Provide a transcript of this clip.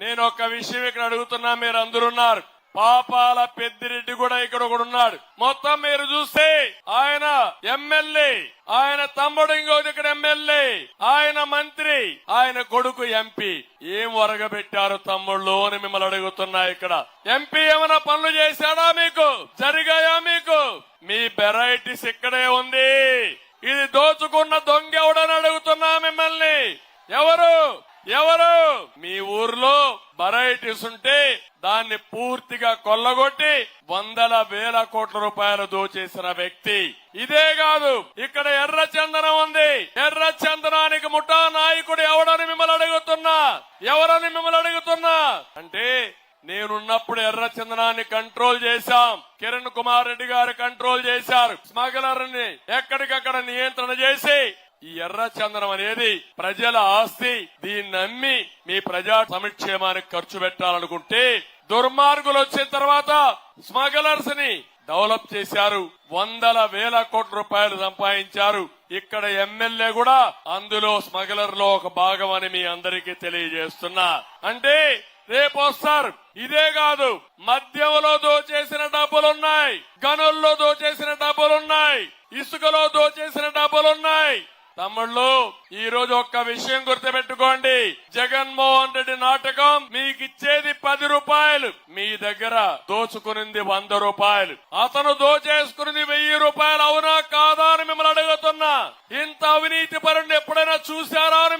నేను ఒక విషయం ఇక్కడ అడుగుతున్నా మీరు అందరున్నారు పాపాల పెద్దిరెడ్డి కూడా ఇక్కడ కూడా ఉన్నాడు. మొత్తం మీరు చూస్తే ఆయన ఎమ్మెల్యే ఆయన తమ్ముడు ఇంకో ఇక్కడ ఎమ్మెల్యే ఆయన మంత్రి ఆయన కొడుకు ఎంపీ. ఏం వరగబెట్టారు తమ్ముళ్ళు అని మిమ్మల్ని అడుగుతున్నా ఇక్కడ. ఎంపీ ఏమైనా పనులు చేశాడా మీకు? జరిగాయా మీకు? మీ వెరైటీస్ ఇక్కడే ఉంది. ఇది దోచుకున్న దొంగ ఎవడని అడుగుతున్నా మిమ్మల్ని? ఎవరు? ఎవరు? వెరైటీస్ ఉంటే దాన్ని పూర్తిగా కొల్లగొట్టి వందల వేల కోట్ల రూపాయలు దోచేసిన వ్యక్తి. ఇదే కాదు ఇక్కడ ఎర్ర చందనం ఉంది. ఎర్ర చందనానికి ముఠా నాయకుడు ఎవడని మిమ్మల్ని అడుగుతున్నా? ఎవరని మిమ్మల్ని అడుగుతున్నా? అంటే నేనున్నప్పుడు ఎర్ర చందనాన్ని కంట్రోల్ చేశాం. కిరణ్ కుమార్ రెడ్డి గారు కంట్రోల్ చేశారు. స్మగ్లర్ని ఎక్కడికక్కడ నియంత్రణ చేసి ఈ ఎర్ర చందనం అనేది ప్రజల ఆస్తి. దీన్ని నమ్మి మీ ప్రజా సంక్షేమానికి ఖర్చు పెట్టాలనుకుంటే దుర్మార్గులు వచ్చిన తర్వాత స్మగ్లర్స్ని డెవలప్ చేశారు. వందల వేల కోట్ల రూపాయలు సంపాదించారు. ఇక్కడ ఎమ్మెల్యే కూడా అందులో స్మగ్లర్లో ఒక భాగం అని మీ అందరికీ తెలియజేస్తున్నా. అంటే రేపు వస్తారు. ఇదే కాదు మద్యంలో దోచేసిన డబ్బులున్నాయి. గనుల్లో దోచేసిన డబ్బులున్నాయి. ఇసుకలో దోచేసిన డబ్బులున్నాయి. తమ్ముళ్ళు ఈ రోజు ఒక్క విషయం గుర్తుపెట్టుకోండి. జగన్మోహన్ రెడ్డి నాటకం మీకు ఇచ్చేది పది రూపాయలు. మీ దగ్గర దోచుకునింది వంద రూపాయలు. అతను దోచేసుకున్నది వెయ్యి రూపాయలు. అవునా కాదా అని మిమ్మల్ని అడుగుతున్నా. ఇంత అవినీతి పరుడు ఎప్పుడైనా చూశారా అని